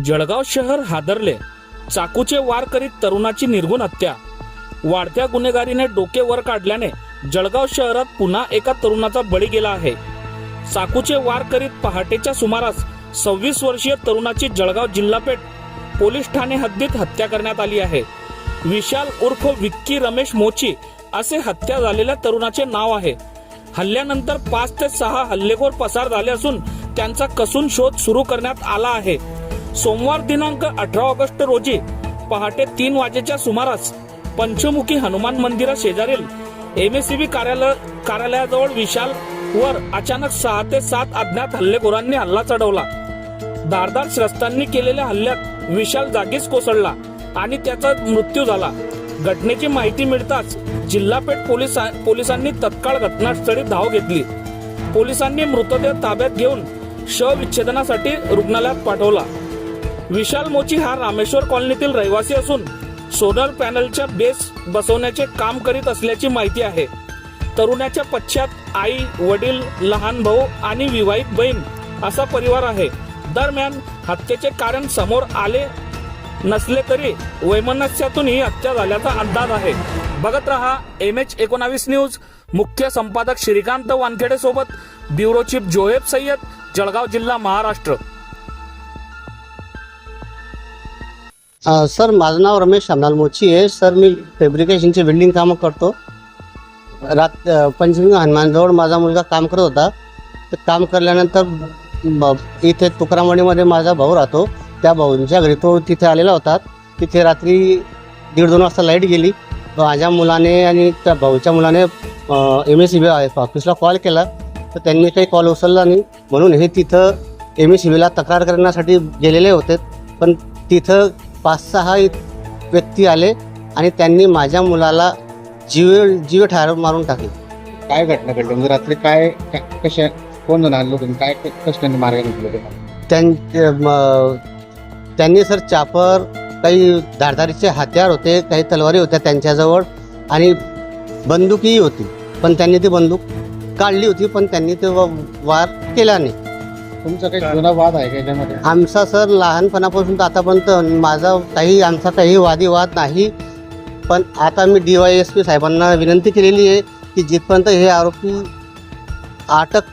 जळगाव शहर हादरले. चाकूचे वार करीत तरुणाची निर्गुण हत्या. वाढत्या गुन्हेगारीने डोके वर काढल्याने जळगाव शहरात पुन्हा एका तरुणाचा बळी गेला आहे. चाकूचे वार करीत पहाटेच्या सुमारास सव्वीस वर्षीय तरुणाची जळगाव जिल्हापेठ पोलीस ठाणे हद्दीत हत्या करण्यात आली आहे. विशाल उर्फ विक्की रमेश मोची असे हत्या झालेल्या तरुणाचे नाव आहे. हल्ल्यानंतर पाच ते सहा हल्लेखोर पसार झाले असून त्यांचा कसून शोध सुरू करण्यात आला आहे. सोमवार दिनांक अठरा ऑगस्ट रोजी पहाटे तीन वाजेच्या सुमारास पंचमुखी हनुमान मंदिरा शेजारील बी कार्यालय कार्यालयाजवळ विशाल वर अचानक सहा ते सात अज्ञात हल्लेखोरांनी हल्ला चढवला. धारदार शस्त्रांनी केलेल्या हल्ल्यात विशाल जागीच कोसळला आणि त्याचा मृत्यू झाला. घटनेची माहिती मिळताच जिल्हापेठ पोलिसा पोलिसांनी तत्काळ घटनास्थळी धाव घेतली. पोलिसांनी मृतदेह ताब्यात घेऊन शवविच्छेदनासाठी रुग्णालयात पाठवला. विशाल मोची हा रामेश्वर कॉलनीतील रहिवासी असून सोलर पॅनलच्या बेस बसवण्याचे काम करीत असल्याची माहिती आहे. तरुणाच्या पश्चात आई वडील लहान भाऊ आणि विवाहित बहीण असा परिवार आहे. दरम्यान हत्येचे कारण समोर आले नसले तरी वैमनस्यातून ही हत्या झाल्याचा अंदाज आहे. बघत रहा एम एच एकोणावीस न्यूज. मुख्य संपादक श्रीकांत वानखेडे सोबत ब्युरो चीफ जोहेब सय्यद जळगाव जिल्हा महाराष्ट्र. सर माझं नाव रमेश शामलाल मोची आहे. सर मी फॅब्रिकेशनचे वेल्डिंग कामं करतो. रात अ, पंचमी हनुमानजवळ माझा मुलगा काम करत होता. ते काम करल्यानंतर ब- इथे तुकरामणीमध्ये माझा भाऊ राहतो. त्या भाऊंच्या घरी तो तिथे आलेला होता. तिथे रात्री दीड दोन वाजता लाइट गेली. माझ्या मुलाने आणि त्या भाऊच्या मुलाने एम एस सी बी ऑफिसला कॉल केला. तर त्यांनी काही कॉल उचलला नाही. म्हणून हे तिथं एम एस सी बीला तक्रार करण्यासाठी गेलेले होते. पण तिथं पाच सहा व्यक्ती आले आणि त्यांनी माझ्या मुलाला जीव जीव ठार मारून टाकले. काय घटना घडली? म्हणजे रात्री काय काय- कशा कोण जण आणलं तुम्ही काय कष्टाने मार्ग घेतले त्यां म- त्यांनी सर चापर काही धारधारीचे हत्यार होते काही तलवारी होत्या त्यांच्याजवळ आणि बंदुकीही होती. पण त्यांनी ती बंदूक काढली होती पण त्यांनी ते व- वार केला नाही. तुमचा काही जुना वाद आहे का याच्यामध्ये? आमचा सर लहानपणापासून तर आतापर्यंत माझा काही आमचा काही वादिवाद नाही. पण आता मी डी वाय एस पी साहेबांना विनंती केलेली आहे की जिथपर्यंत हे आरोपी अटक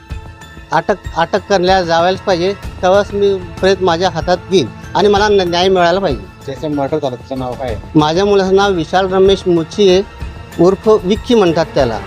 अटक अटक करण्याला जावायलाच पाहिजे तेव्हाच मी प्रयत्न माझ्या हातात घेईन आणि मला न्याय मिळायला पाहिजे. ज्याचं मर्डर झालं त्याचं नाव काय आहे? माझ्या मुलाचं नाव विशाल रमेश मुची आहे. उर्फ विक्की म्हणतात त्याला.